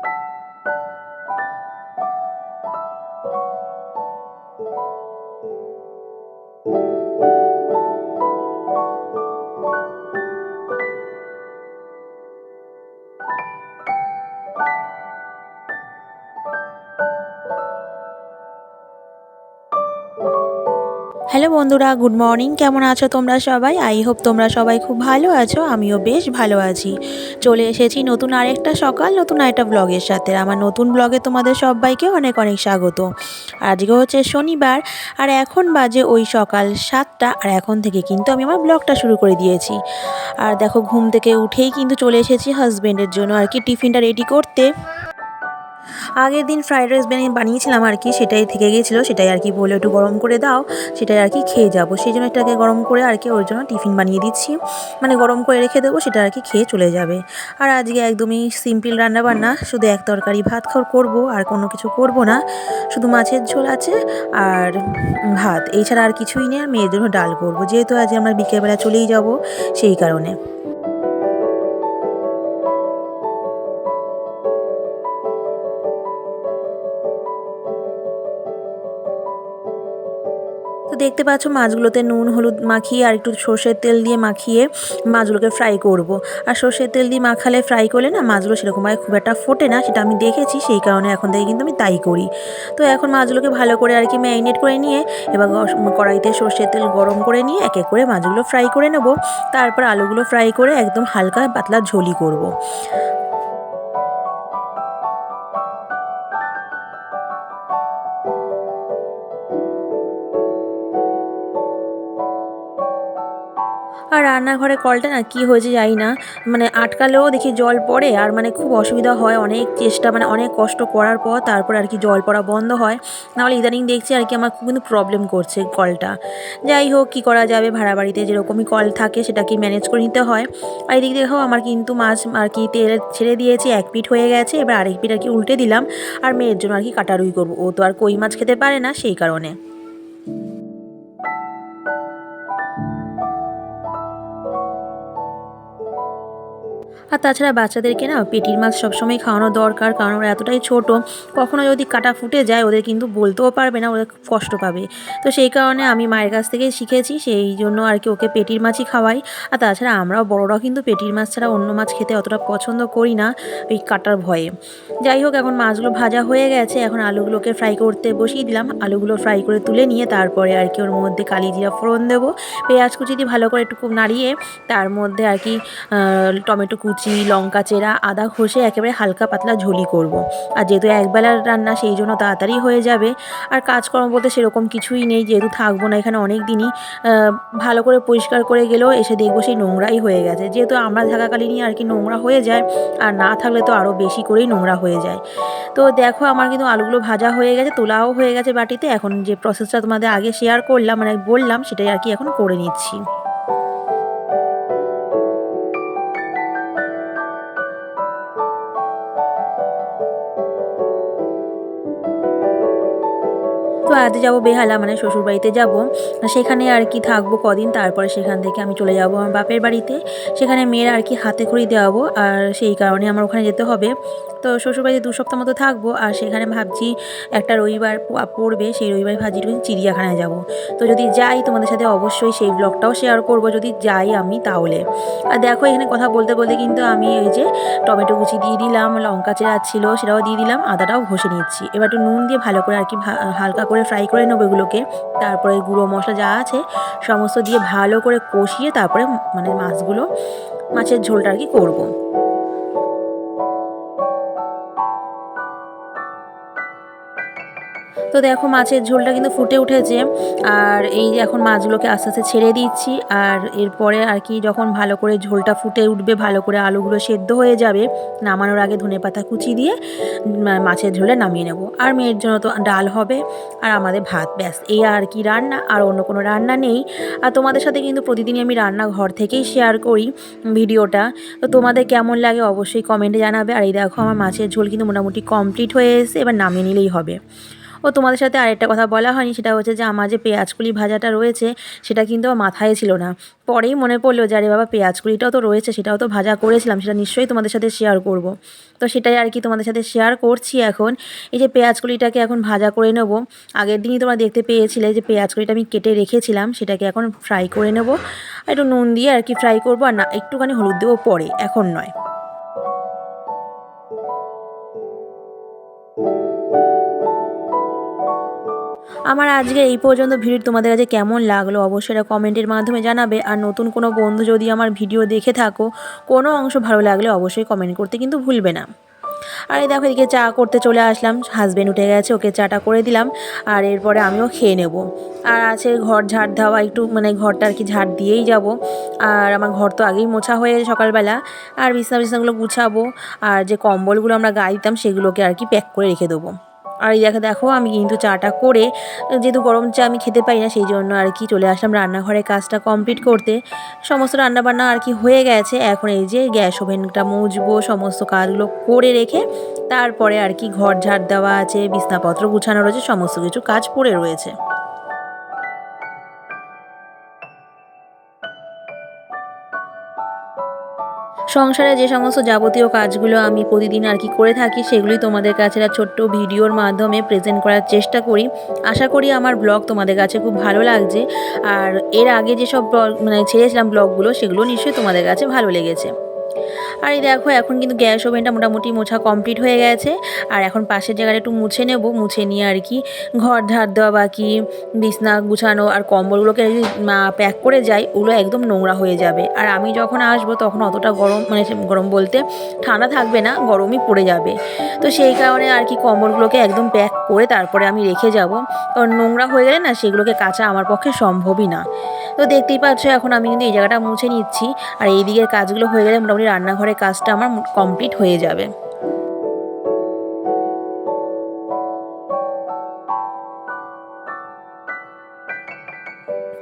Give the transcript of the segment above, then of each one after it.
you hello বন্ধুরা, good morning. কেমন আছো তোমরা সবাই? আই হোপ তোমরা সবাই খুব ভালো আছো, আমিও বেশ ভালো আছি। চলে এসেছি নতুন আরেকটা সকাল, নতুন আরেকটা ব্লগের সাথে। আমার নতুন ব্লগে তোমাদের সবাইকে অনেক অনেক স্বাগত। আজকে হচ্ছে শনিবার, আর এখন বাজে ওই সকাল সাতটা, আর এখন থেকে কিন্তু আমি আমার ব্লগটা শুরু করে দিয়েছি। আর দেখো, ঘুম থেকে উঠেই কিন্তু চলে এসেছি হাজব্যান্ডের জন্য। আর কি টিফিনটা রেডি করতে? আগের দিন ফ্রাইড রাইস বানিয়ে বানিয়েছিলাম আর কি, সেটাই থেকে গিয়েছিল, সেটাই আর কি বলে একটু গরম করে দাও, সেটাই আর কি খেয়ে যাব। সেই জন্য এটাকে গরম করে আর কি ওর জন্য টিফিন বানিয়ে দিচ্ছি। মানে গরম করে রেখে দেবো, সেটা আর কি খেয়ে চলে যাবে। আর আজকে একদমই সিম্পল রান্নাবান্না, শুধু এক তরকারি ভাত খাওয়ার করব, আর কোনো কিছু করব না। শুধু মাছের ঝোল আছে আর ভাত, এছাড়া আর কিছুই নেই, আর মেয়ের জন্য ডাল করব। যেহেতু আজ আমরা বিকেলবেলা চলেই যাব, সেই কারণে। দেখতে পাচ্ছ মাছগুলোতে নুন, হলুদ মাখিয়ে আর একটু সর্ষের তেল দিয়ে মাখিয়ে মাছগুলোকে ফ্রাই করব। আর সর্ষের তেল দিয়ে মাখালে ফ্রাই করলে না মাছগুলো সেরকমভাবে খুব একটা ফোটে না, সেটা আমি দেখেছি, সেই কারণে এখন থেকে কিন্তু আমি তাই করি তো এখন মাছগুলোকে ভালো করে আর কি ম্যারিনেট করে নিয়ে এবার কড়াইতে সর্ষের তেল গরম করে নিয়ে এক এক করে মাছগুলো ফ্রাই করে নেব তারপর আলুগুলো ফ্রাই করে একদম হালকা পাতলা ঝোলি করব। আর রান্নাঘরে কলটা না কি হয়েছে জানি না। মানে আটকালেও দেখি জল পড়ে আর মানে খুব অসুবিধা হয় অনেক চেষ্টা মানে অনেক কষ্ট করার পর তারপর আর কি জল পড়া বন্ধ হয়। নাহলে ইদানিং দেখছি আর কি আমার খুব কিন্তু প্রবলেম করছে কলটা। যাই হোক, কী করা যাবে? ভাড়া বাড়িতে যেরকমই কল থাকে সেটাকে ম্যানেজ করে নিতে হয়? আর এদিক দেখো আমার কিন্তু মাছ আর কি তেল ছেড়ে দিয়েছি, এক পিঠ হয়ে গেছে। এবার আরেক পিঠ আর কি উল্টে দিলাম। আর মেয়ের জন্য আর কি কাটারুই করব। ও তো আর কই মাছ খেতে পারে না সেই কারণে। আর তাছাড়া বাচ্চাদেরকে না পেটির মাছ সবসময় খাওয়ানো দরকার, কারণ ওরা এতটাই ছোট। কখনো যদি কাটা ফুটে যায়, ওদের কিন্তু বলতেও পারবে না খুব কষ্ট পাবে। তো সেই কারণে আমি মায়ের কাছ থেকে শিখেছি, সেই জন্য আর কি ওকে পেটির মাছই খাওয়াই। আর তাছাড়া আমরাও বড়রাও কিন্তু পেটির মাছ ছাড়া অন্য মাছ খেতে অতটা পছন্দ করি না ওই কাটার ভয়ে। যাই হোক, এখন মাছগুলো ভাজা হয়ে গেছে। এখন আলুগুলোকে ফ্রাই করতে বসিয়ে দিলাম। আলুগুলো ফ্রাই করে তুলে নিয়ে তারপরে আর কি ওর মধ্যে কালি জিরা ফোড়ন দেবো। পেঁয়াজ কুচি দিয়ে ভালো করে একটু খুব নাড়িয়ে, তার মধ্যে আর কি টমেটো কুচি লঙ্কা, চেরা, আদা ঘষে একেবারে হালকা পাতলা ঝোলি করব। আর যেহেতু একবেলার রান্না সেই জন্য তাড়াতাড়ি হয়ে যাবে, আর কাজকর্ম বলতে সেরকম কিছুই নেই, যেহেতু থাকব না এখানে অনেক দিনই ভালো করে পরিষ্কার করে গেলেও এসে দেখব সেই নোংরাই হয়ে গেছে। যেহেতু আমরা থাকাকালীনই আর কি নোংরা হয়ে যায়, আর না থাকলে তো আরও বেশি করেই নোংরা হয়ে যায়। তো দেখো আমার কিন্তু আলুগুলো ভাজা হয়ে গেছে, তোলাও হয়ে গেছে বাটিতে। এখন যে প্রসেসটা তোমাদের আগে শেয়ার করলাম মানে বললাম, সেটাই আর কি এখন করে নিচ্ছি। তো যাব, বেহালা মানে শ্বশুর বাড়িতে যাব সেখানে আর কি থাকব কদিন, তারপরে সেখান থেকে আমি চলে যাব আমার বাপের বাড়িতে। সেখানে মেয়ের আর কি হাতে খড়ি দেওয়াবো, আর সেই কারণে আমার ওখানে যেতে হবে। তো শ্বশুরবাড়িতে দু সপ্তাহ মতো থাকব, আর সেখানে ভাবছি একটা রবিবার পড়বে, সেই রবিবার ভাবছি চিড়িয়াখানায় যাব। তো যদি যাই তোমাদের সাথে অবশ্যই সেই ব্লগটাও শেয়ার করব, যদি যাই আমি তাহলে। আর দেখো এখানে কথা বলতে বলতে কিন্তু আমি ওই যে টমেটো কুচি দিয়ে দিলাম, লঙ্কা চেরা ছিল সেটাও দিয়ে দিলাম, আদাটাও ঘষে নিচ্ছি। এবার একটু নুন দিয়ে ভালো করে আর কি হালকা করে ফ্রাই করে নেব এগুলোকে। তারপরে গুঁড়ো মশলা যা আছে, সমস্ত দিয়ে ভালো করে কষিয়ে তারপরে মানে মাছগুলো, মাছের ঝোলটা আর কি করব। তো দেখো মাছের ঝোলটা কিন্তু ফুটে উঠেছে। আর এই এখন মাছগুলোকে আস্তে আস্তে ছেড়ে দিচ্ছি। আর এরপরে আর কি যখন ভালো করে ঝোলটা ফুটে উঠবে, ভালো করে আলুগুলো সেদ্ধ হয়ে যাবে, নামানোর আগে ধনে পাতা কুচি দিয়ে মাছের ঝোলে নামিয়ে নেব। আর মেয়ের জন্য তো ডাল হবে, আর আমাদের ভাত, ব্যাস। এই আর কি রান্না, আর অন্য কোনো রান্না নেই। আর তোমাদের সাথে কিন্তু প্রতিদিনই আমি রান্না ঘর থেকেই শেয়ার করি ভিডিওটা। তো তোমাদের কেমন লাগে অবশ্যই কমেন্টে জানাবে। আর এই দেখো আমার মাছের ঝোল কিন্তু মোটামুটি কমপ্লিট হয়ে এসে এবার নামিয়ে নিলেই হবে। ও তোমাদের সাথে আরেকটা কথা বলা হয়নি, সেটা হচ্ছে যে আমার যে পেঁয়াজকুলি ভাজাটা রয়েছে, সেটা কিন্তু মাথায় ছিল না। পরেই মনে পড়ল যে, আরে বাবা, পেঁয়াজকুলিটাও তো রয়েছে, সেটাও তো ভাজা করেছিলাম, সেটা নিশ্চয়ই তোমাদের সাথে শেয়ার করব। তো সেটাই আর কি তোমাদের সাথে শেয়ার করছি এখন। এই যে পেঁয়াজকুলিটাকে এখন ভাজা করে নেব। আগের দিনই তোমরা দেখতে পেয়েছিলে যে, পেঁয়াজকুলিটা আমি কেটে রেখেছিলাম, সেটাকে এখন ফ্রাই করে নেব। আর একটু নুন দিয়ে আর কি ফ্রাই করব, আর না, একটুখানি হলুদ দেবো পরে, এখন নয়। আমার আজকে এই পর্যন্ত ভিডিও তোমাদের কাছে কেমন লাগল অবশ্যই এটা কমেন্টের মাধ্যমে জানাবে। আর নতুন কোনো বন্ধু যদি আমার ভিডিও দেখে থাকো, কোনো অংশ ভালো লাগলে অবশ্যই কমেন্ট করতে কিন্তু ভুলবে না। আর এই দেখো এদিকে চা করতে চলে আসলাম হাজব্যান্ড উঠে গেছে, ওকে চাটা করে দিলাম, আর এরপরে আমিও খেয়ে নেব। আর আছে ঘর ঝাড় দেওয়া, একটু মানে ঘরটা আর কি ঝাড় দিয়েই যাব। আর আমার ঘর তো আগেই মোছা হয়ে গেছে সকালবেলা। আর বিছনা বিছনাগুলো গুছাবো, আর যে কম্বলগুলো আমরা গায়ে দিতাম সেগুলোকে আর কি প্যাক করে রেখে দেবো। আর এই দেখো দেখো, আমি কিন্তু চাটা করে, যেহেতু গরম চা আমি খেতে পাই না, সেই জন্য আর কি চলে আসলাম রান্নাঘরের কাজটা কমপ্লিট করতে। সমস্ত রান্নাবান্না আর কি হয়ে গেছে। এখন এই যে গ্যাস ওভেনটা মুজবো সমস্ত কাজগুলো করে রেখে, তারপরে আর কি ঘর ঝাড় দেওয়া আছে, বিছনাপত্র গুছানো রয়েছে, সমস্ত কিছু কাজ পড়ে রয়েছে। সংসারে যে সমস্ত যাবতীয় কাজগুলো আমি প্রতিদিন আর কি করে থাকি, সেগুলি তোমাদের কাছে ছোট্ট ভিডিওর মাধ্যমে প্রেজেন্ট করার চেষ্টা করি। আশা করি আমার ব্লগ তোমাদের কাছে খুব ভালো লাগছে। আর এর আগে যেসব ব্লগ মানে ছেড়েছিলাম ব্লগগুলো সেগুলো নিশ্চয়ই তোমাদের কাছে ভালো লেগেছে। আর এই দেখো, এখন কিন্তু গ্যাস ওভেনটা মোটামুটি মোছা কমপ্লিট হয়ে গেছে। আর এখন পাশের জায়গাটা একটু মুছে নেব, মুছে নিয়ে আর কি ঘর ঝাড় দেওয়া বাকি, বিছনা গুছানো আর কম্বলগুলোকে প্যাক করে যাই ওগুলো একদম নোংরা হয়ে যাবে। আর আমি যখন আসব তখন অতটা গরম মানে গরম বলতে ঠান্ডা থাকবে না, গরমই পড়ে যাবে। তো সেই কারণে আর কি কম্বলগুলোকে একদম প্যাক করে তারপরে আমি রেখে যাব। কারণ নোংরা হয়ে গেলে না সেগুলোকে কাঁচা আমার পক্ষে সম্ভবই না। তো দেখতেই পাচ্ছ, এখন আমি কিন্তু এই জায়গাটা মুছে নিচ্ছি। আর এই দিকের কাজগুলো হয়ে গেলে মোটামুটি রান্নাঘরের কাজটা আমার কমপ্লিট হয়ে যাবে।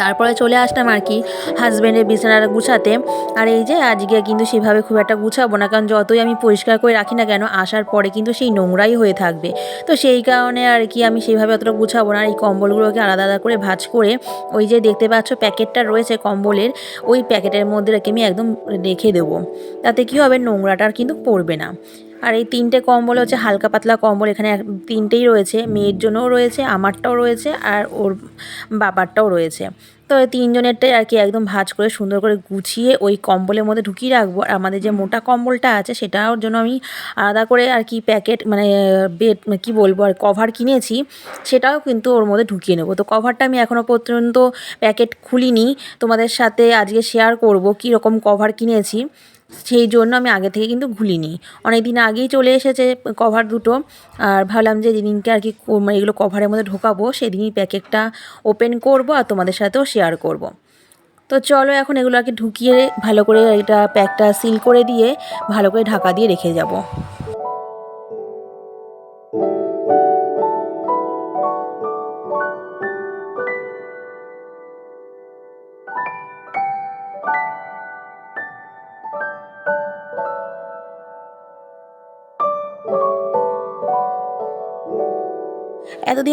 তারপরে চলে আসলাম আর কি হাজব্যান্ডের বিছানাটা গুছাতে। আর এই যে আজকে কিন্তু সেভাবে খুব একটা গুছাবো না, কারণ যতই আমি পরিষ্কার করে রাখি না কেন, আসার পরে কিন্তু সেই নোংরাই হয়ে থাকবে। তো সেই কারণে আর কি আমি সেইভাবে অতটা গুছাবো না। আর এই কম্বলগুলোকে আলাদা আলাদা করে ভাজ করে ওই যে দেখতে পাচ্ছ প্যাকেটটা রয়েছে কম্বলের, ওই প্যাকেটের মধ্যে রেখে আমি একদম রেখে দেবো। তাতে কী হবে? নোংরাটা আর কিন্তু পড়বে না। আর এই তিনটে কম্বল হচ্ছে হালকা পাতলা কম্বল, এখানে তিনটেই রয়েছে। মেয়ের জন্যও রয়েছে, আমারটাও রয়েছে, আর ওর বাবারটাও রয়েছে। তো তিনজনেরটাই আর কি একদম ভাজ করে, সুন্দর করে গুছিয়ে ওই কম্বলের মধ্যে ঢুকিয়ে রাখব। আর আমাদের যে মোটা কম্বলটা আছে, সেটার জন্য আমি আলাদা করে আর কি প্যাকেট মানে বেড কি বলব, আর কভার কিনেছি, সেটাও কিন্তু ওর মধ্যে ঢুকিয়ে নেব। তো কভারটা আমি এখনও পর্যন্ত প্যাকেট খুলিনি। তোমাদের সাথে আজকে শেয়ার করব কী রকম কভার কিনেছি। সেই জন্য আমি আগে থেকে কিন্তু ঘুলিনি অনেক দিন আগেই চলে এসেছে কভার দুটো। আর ভাবলাম যে যেদিনকে আর কি মানে এগুলো কভারের মধ্যে ঢোকাবো, সেদিনই প্যাকেটটা ওপেন করব আর তোমাদের সাথেও শেয়ার করব। তো চলো এখন এগুলো আর কি ঢুকিয়ে ভালো করে এটা প্যাকটা সিল করে দিয়ে ভালো করে ঢাকা দিয়ে রেখে যাব।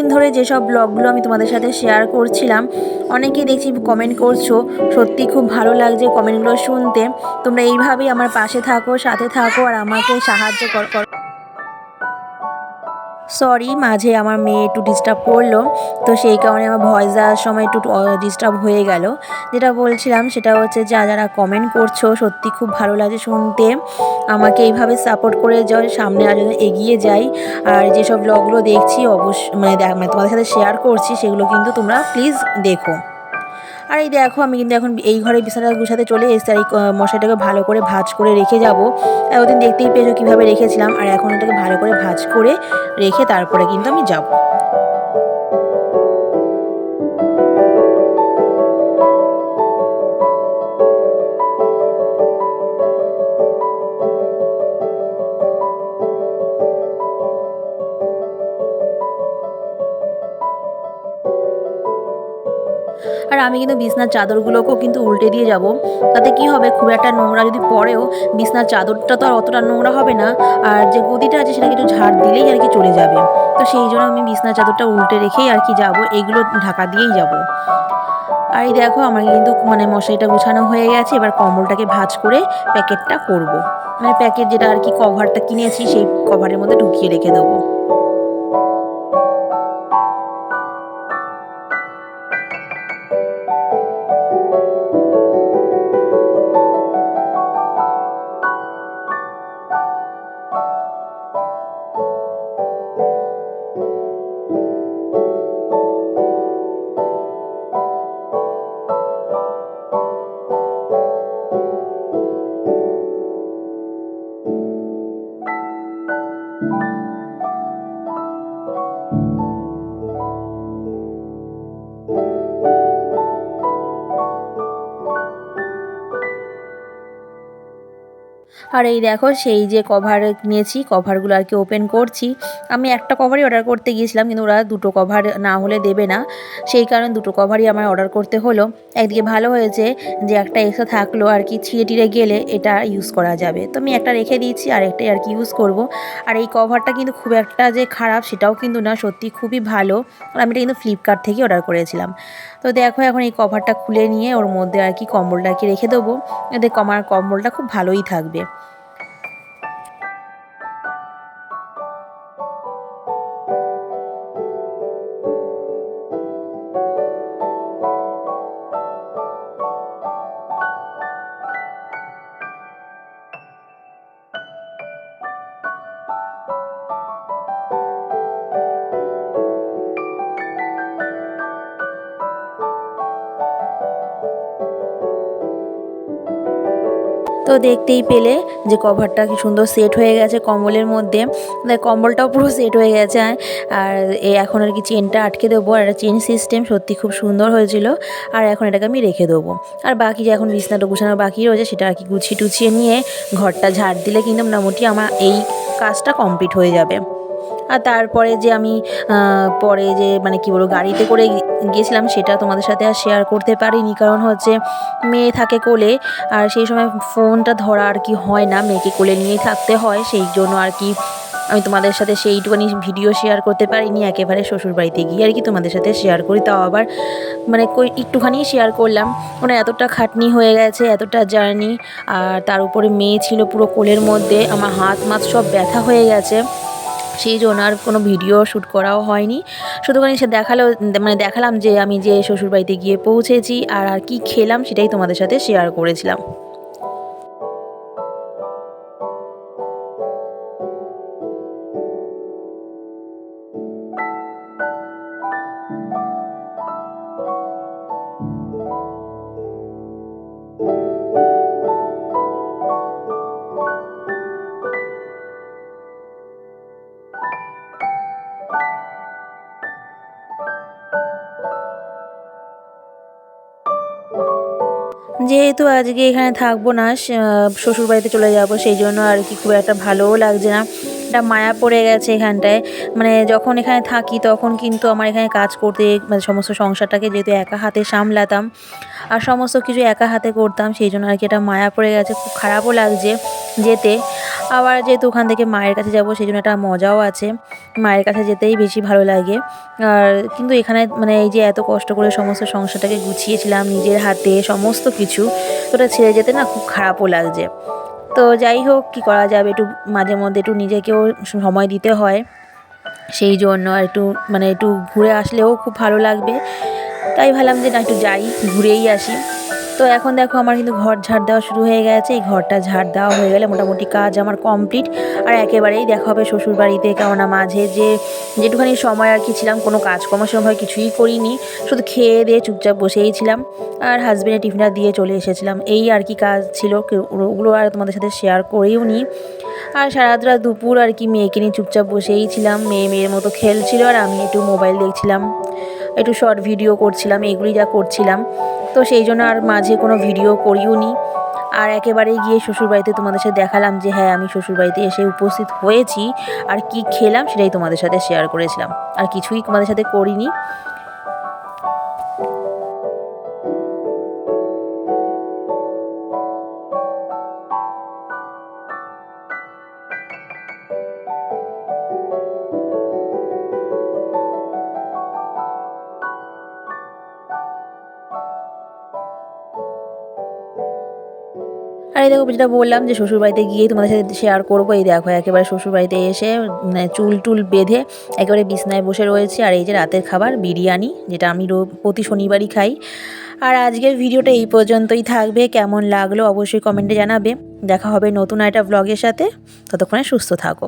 এতদিন ধরে যেসব ব্লগগুলো আমি তোমাদের সাথে শেয়ার করছিলাম, অনেকেই দেখছি কমেন্ট করছ, সত্যি খুব ভালো লাগছে কমেন্টগুলো শুনতে। তোমরা এইভাবেই আমার পাশে থাকো, সাথে থাকো আর আমাকে সাহায্য কর সরি মাঝে আমার মেয়ে একটু ডিস্টার্ব করল, তো সেই কারণে আমার ভয়েস দেওয়ার সময় একটু ডিস্টার্ব হয়ে গেল। যেটা বলছিলাম, সেটা হচ্ছে যা যারা কমেন্ট করছ, সত্যি খুব ভালো লাগে শুনতে। আমাকে এইভাবে সাপোর্ট করে যাও, সামনে আর এগিয়ে যাই, আর যেসব ব্লগগুলো দেখছি অবশ্য মানে মানে তোমাদের সাথে শেয়ার করছি, সেগুলো কিন্তু তোমরা প্লিজ দেখো। আর এই দেখো, আমি কিন্তু এখন এই ঘরে বিছানা গুছাতে চলে এসেছি আর এই মশাইটাকে ভালো করে ভাজ করে রেখে যাব। ওদিন দেখতেই পেয়েছ কীভাবে রেখেছিলাম। আর এখন ওটাকে ভালো করে ভাজ করে রেখে তারপরে কিন্তু আমি যাব। আর আমি কিন্তু বিছনার চাদরগুলোকেও কিন্তু উল্টে দিয়ে যাব। তাতে কি হবে? খুব একটা নোংরা যদি পড়েও বিছনার চাদরটা তো আর অতটা নোংরা হবে না। আর যে গদিটা আছে সেটা কিন্তু ঝাড় দিলেই আর কি চলে যাবে। তো সেই জন্য আমি বিছনার চাদরটা উল্টে রেখেই আর কি যাব। এগুলো ঢাকা দিয়েই যাব। আর এই দেখো, আমার কিন্তু মানে মশারিটা গুছানো হয়ে গেছে। এবার কম্বলটাকে ভাঁজ করে প্যাকেটটা করব। মানে প্যাকেট যেটা আর কি কভারটা কিনেছি, সেই কভারের মধ্যে ঢুকিয়ে রেখে দেবো। Thank you. আর এই দেখো, সেই যে কভার নিয়েছি কভারগুলো আর কি ওপেন করছি। আমি একটা কভারই অর্ডার করতে গিয়েছিলাম, কিন্তু ওরা দুটো কভার না হলে দেবে না। সেই কারণে দুটো কভারই আমার অর্ডার করতে হলো। একদিকে ভালো হয়েছে যে একটা এক্সট্রা থাকল আর কি ছিঁড়ে টিড়ে গেলে এটা ইউজ করা যাবে। তো আমি একটা রেখে দিয়েছি আর একটাই আর কি ইউজ করব। আর এই কভারটা কিন্তু খুব একটা যে খারাপ, সেটাও কিন্তু না, সত্যি খুবই ভালো। আর আমি এটা কিন্তু ফ্লিপকার্ট থেকে অর্ডার করেছিলাম। তো দেখো, এখন এই কভারটা খুলে নিয়ে ওর মধ্যে আর কি কম্বলটাকে রেখে দেবো। এতে কমার কম্বলটা খুব ভালোই থাকবে। তো দেখতেই পেলে যে কভারটা কি সুন্দর সেট হয়ে গেছে কম্বলের মধ্যে। কম্বলটাও পুরো সেট হয়ে গেছে আর এই এখন আর কি চেনটা আটকে দেবো। আর একটা চেন সিস্টেম সত্যি খুব সুন্দর হয়েছিল। আর এখন এটাকে আমি রেখে দেবো। আর বাকি যে এখন বিছনাটা গুছানো বাকি রয়েছে, সেটা আর কি গুছিয়ে টুছিয়ে নিয়ে ঘরটা ঝাড় দিলে কিন্তু মোটামুটি আমার এই কাজটা কমপ্লিট হয়ে যাবে। আর তারপরে যে আমি পরে যে মানে কি বলব, গাড়িতে করে গেছিলাম সেটা তোমাদের সাথে আর শেয়ার করতে পারিনি। কারণ হচ্ছে মেয়ে থাকে কোলে, আর সেই সময় ফোনটা ধরা আর কি হয় না। মেয়েকে কোলে নিয়েই থাকতে হয়। সেই জন্য আর কি আমি তোমাদের সাথে সেইটুখানি ভিডিও শেয়ার করতে পারিনি। একেবারে শ্বশুরবাড়িতে গিয়ে আর কি তোমাদের সাথে শেয়ার করি। তাও আবার মানে একটুখানি শেয়ার করলাম। মানে এতটা খাটনি হয়ে গেছে, এতটা জার্নি আর তার উপরে মেয়ে ছিল পুরো কোলের মধ্যে। আমার হাত মাত সব ব্যথা হয়ে গেছে। সেই জন্য আর কোনো ভিডিও শ্যুট করাও হয়নি। শুধুখানি সে দেখাল মানে দেখালাম যে আমি যে শ্বশুরবাড়িতে গিয়ে পৌঁছেছি আর আর কী খেলাম সেটাই তোমাদের সাথে শেয়ার করেছিলাম। যেহেতু আজকে এখানে থাকব না শ্বশুর বাড়িতে চলে যাব, সেই জন্য আর কি খুব একটা ভালোও লাগছে না। একটা মায়া পড়ে গেছে এখানটায়। মানে যখন এখানে থাকি তখন কিন্তু আমার এখানে কাজ করতে মানে সমস্ত সংসারটাকে যেহেতু একা হাতে সামলাতাম আর সমস্ত কিছু একা হাতে করতাম, সেই জন্য আর কি এটা মায়া পড়ে গেছে। খুব খারাপও লাগছে যেতে। আবার যেহেতু ওখান থেকে মায়ের কাছে যাব, সেই জন্য একটা মজাও আছে। মায়ের কাছে যেতেই বেশি ভালো লাগে। আর কিন্তু এখানে মানে এই যে এত কষ্ট করে সমস্ত সংসারটাকে গুছিয়েছিলাম নিজের হাতে, সমস্ত কিছু, তো ওটা ছেড়ে যেতে না খুব খারাপও লাগছে। তো যাই হোক, কী করা যাবে? একটু মাঝে মধ্যে একটু নিজেকেও সময় দিতে হয়। সেই জন্য একটু মানে একটু ঘুরে আসলেও খুব ভালো লাগবে। তাই ভাবলাম যে না, একটু যাই, ঘুরেই আসি। তো এখন দেখো আমার কিন্তু ঘর ঝাড় দেওয়া শুরু হয়ে গেছে। এই ঘরটা ঝাড় দেওয়া হয়ে গেলে মোটামুটি কাজ আমার কমপ্লিট। আর একেবারেই দেখা হবে শ্বশুর বাড়িতে কেননা মাঝে যে যেটুখানি সময় আর কি ছিলাম, কোনো কাজকর্ম সময় কিছুই করিনি। শুধু খেয়ে দিয়ে চুপচাপ বসেই ছিলাম। আর হাজব্যান্ডের টিফিনটা দিয়ে চলে এসেছিলাম। এই আর কি কাজ ছিল ওগুলো আর তোমাদের সাথে শেয়ার করেও নি আর সারাতরা দুপুর আর কি মেয়েকে নিয়ে চুপচাপ বসেই ছিলাম। মেয়ে মেয়ের মতো খেলছিল আর আমি একটু মোবাইল দেখছিলাম, একটু শর্ট ভিডিও করছিলাম, এগুলি যা করছিলাম। তো সেই জন্য আর মাঝে কোনো ভিডিও করিও নি। আর একেবারেই গিয়ে শ্বশুরবাড়িতে তোমাদের সাথে দেখালাম যে হ্যাঁ আমি শ্বশুরবাড়িতে এসে উপস্থিত হয়েছি। আর কি খেলাম সেটাই তোমাদের সাথে শেয়ার করেছিলাম। আর কিছুই তোমাদের সাথে করিনি। দেখো, যেটা বললাম যে শ্বশুরবাড়িতে গিয়ে তোমাদের সাথে শেয়ার করব। এই দেখো, একেবারে শ্বশুরবাড়িতে এসে চুল টুল বেঁধে একেবারে বিছনায় বসে রয়েছে। আর এই যে রাতের খাবার, বিরিয়ানি, যেটা আমি প্রতি শনিবারই খাই। আর আজকের ভিডিওটা এই পর্যন্তই থাকবে। কেমন লাগল অবশ্যই কমেন্টে জানাবে। দেখা হবে নতুন একটা ব্লগের সাথে। ততক্ষণে সুস্থ থাকো।